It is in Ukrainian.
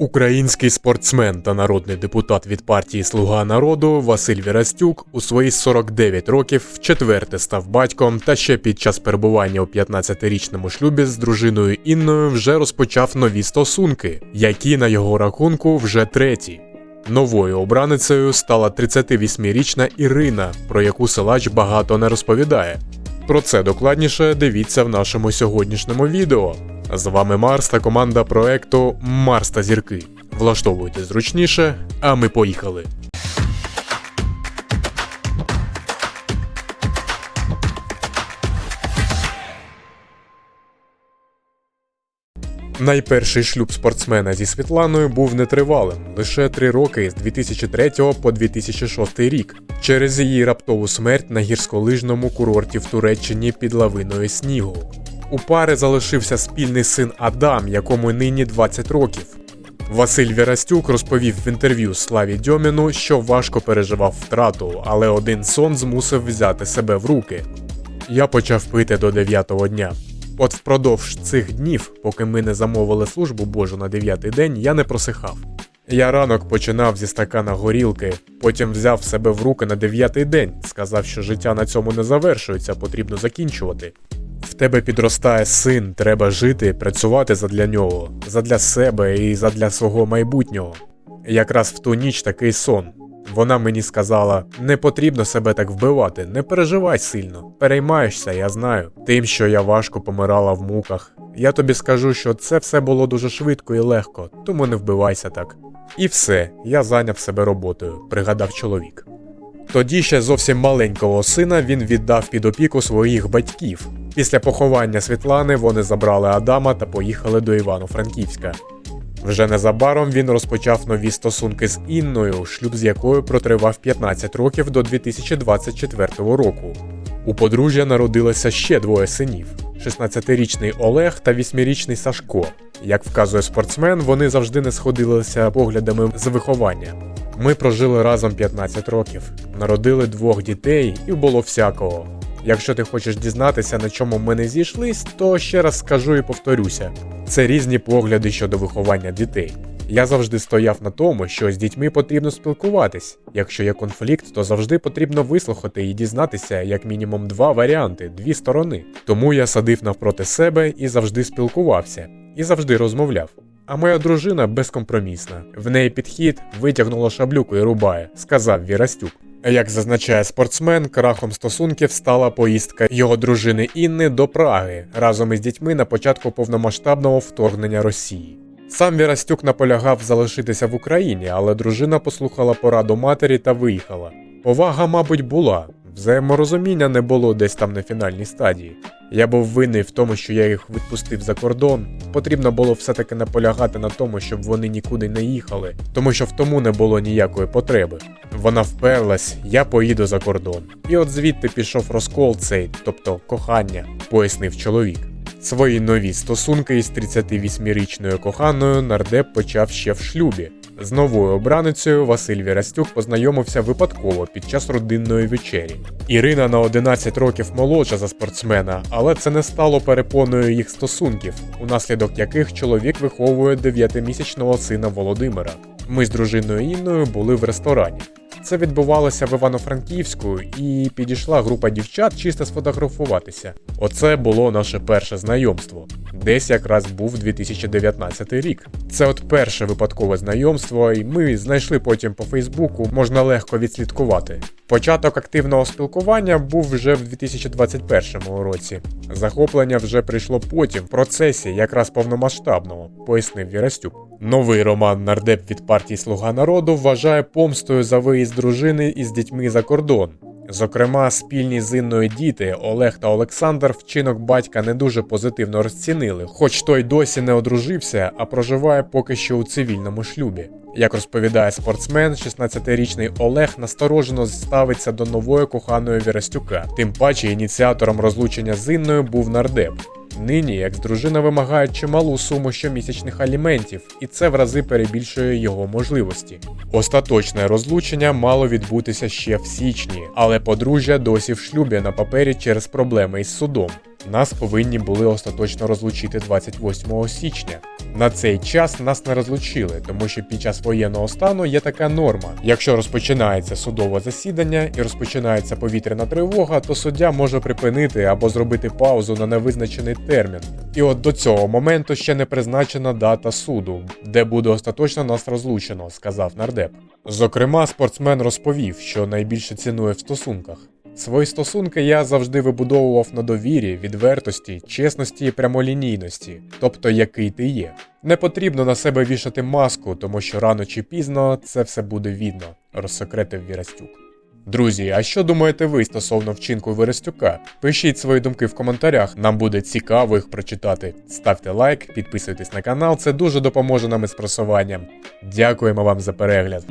Український спортсмен та народний депутат від партії Слуга народу Василь Вірастюк у свої 49 років вчетверте став батьком та ще під час перебування у 15-річному шлюбі з дружиною Інною вже розпочав нові стосунки, які на його рахунку вже треті. Новою обраницею стала 38-річна Ірина, про яку силач багато не розповідає. Про це докладніше дивіться в нашому сьогоднішньому відео. З вами Марс та команда проекту Марс та зірки. Влаштовуйте зручніше, а ми поїхали. Найперший шлюб спортсмена зі Світланою був нетривалим лише три роки з 2003 по 2006 рік через її раптову смерть на гірськолижному курорті в Туреччині під лавиною снігу. У пари залишився спільний син Адам, якому нині 20 років. Василь Вірастюк розповів в інтерв'ю Славі Дьоміну, що важко переживав втрату, але один сон змусив взяти себе в руки. Я почав пити до 9-го дня. От впродовж цих днів, поки ми не замовили службу Божу на дев'ятий день, я не просихав. Я ранок починав зі стакана горілки, потім взяв себе в руки на дев'ятий день, сказав, що життя на цьому не завершується, потрібно закінчувати. Тебе підростає син, треба жити, працювати задля нього, задля себе і задля свого майбутнього. Якраз в ту ніч такий сон. Вона мені сказала: не потрібно себе так вбивати, не переживай сильно, переймаєшся, я знаю, тим, що я важко помирала в муках. Я тобі скажу, що це все було дуже швидко і легко, тому не вбивайся так. І все, я зайняв себе роботою, пригадав чоловік. Тоді ще зовсім маленького сина він віддав під опіку своїх батьків. Після поховання Світлани вони забрали Адама та поїхали до Івано-Франківська. Вже незабаром він розпочав нові стосунки з Інною, шлюб з якою протривав 15 років до 2024 року. У подружжя народилося ще двоє синів: 16-річний Олег та 8-річний Сашко. Як вказує спортсмен, вони завжди не сходилися поглядами з виховання. Ми прожили разом 15 років, народили двох дітей і було всякого. Якщо ти хочеш дізнатися, на чому ми не зійшлись, то ще раз скажу і повторюся: це різні погляди щодо виховання дітей. Я завжди стояв на тому, що з дітьми потрібно спілкуватись. Якщо є конфлікт, то завжди потрібно вислухати і дізнатися як мінімум два варіанти, дві сторони. Тому я садив навпроти себе і завжди спілкувався, і завжди розмовляв. А моя дружина безкомпромісна. В неї підхід витягнула шаблюку і рубає, сказав Вірастюк. Як зазначає спортсмен, крахом стосунків стала поїздка його дружини Інни до Праги разом із дітьми на початку повномасштабного вторгнення Росії. Сам Вірастюк наполягав залишитися в Україні, але дружина послухала пораду матері та виїхала. Повага, мабуть, була, взаєморозуміння не було десь там на фінальній стадії. Я був винний в тому, що я їх відпустив за кордон. Потрібно було все-таки наполягати на тому, щоб вони нікуди не їхали, тому що в тому не було ніякої потреби. Вона вперлась, я поїду за кордон. І от звідти пішов розкол цей, тобто кохання, пояснив чоловік. Свої нові стосунки із 38-річною коханою нардеп почав ще в шлюбі. З новою обраницею Василь Вірастюк познайомився випадково під час родинної вечері. Ірина на 11 років молодша за спортсмена, але це не стало перепоною їх стосунків, унаслідок яких чоловік виховує 9-місячного сина Володимира. Ми з дружиною Інною були в ресторані. Це відбувалося в Івано-Франківську, і підійшла група дівчат чисто сфотографуватися. Оце було наше перше знайомство. Десь якраз був 2019 рік. Це от перше випадкове знайомство, і ми знайшли потім по Фейсбуку, можна легко відслідкувати. Початок активного спілкування був вже в 2021 році. Захоплення вже прийшло потім, в процесі, якраз повномасштабного, пояснив Вірастюк. Новий роман нардеп від партії Слуга народу вважає помстою за виїзд дружини із дітьми за кордон. Зокрема, спільні з Інною діти Олег та Олександр вчинок батька не дуже позитивно розцінили, хоч той досі не одружився, а проживає поки що у цивільному шлюбі. Як розповідає спортсмен, 16-річний Олег насторожено ставиться до нової коханої Вірастюка. Тим паче ініціатором розлучення з Інною був нардеп. Нині екс-дружина вимагає чималу суму щомісячних аліментів, і це в рази перебільшує його можливості. Остаточне розлучення мало відбутися ще в січні, але подружжя досі в шлюбі на папері через проблеми із судом. Нас повинні були остаточно розлучити 28 січня. На цей час нас не розлучили, тому що під час воєнного стану є така норма. Якщо розпочинається судове засідання і розпочинається повітряна тривога, то суддя може припинити або зробити паузу на невизначений термін. І от до цього моменту ще не призначена дата суду, де буде остаточно нас розлучено, сказав нардеп. Зокрема, спортсмен розповів, що найбільше цінує в стосунках. Свої стосунки я завжди вибудовував на довірі, відвертості, чесності і прямолінійності, тобто який ти є. Не потрібно на себе вішати маску, тому що рано чи пізно це все буде видно, розсекретив Вірастюк. Друзі, а що думаєте ви стосовно вчинку Верестюка? Пишіть свої думки в коментарях, нам буде цікаво їх прочитати. Ставте лайк, підписуйтесь на канал, це дуже допоможе нам із просуванням. Дякуємо вам за перегляд.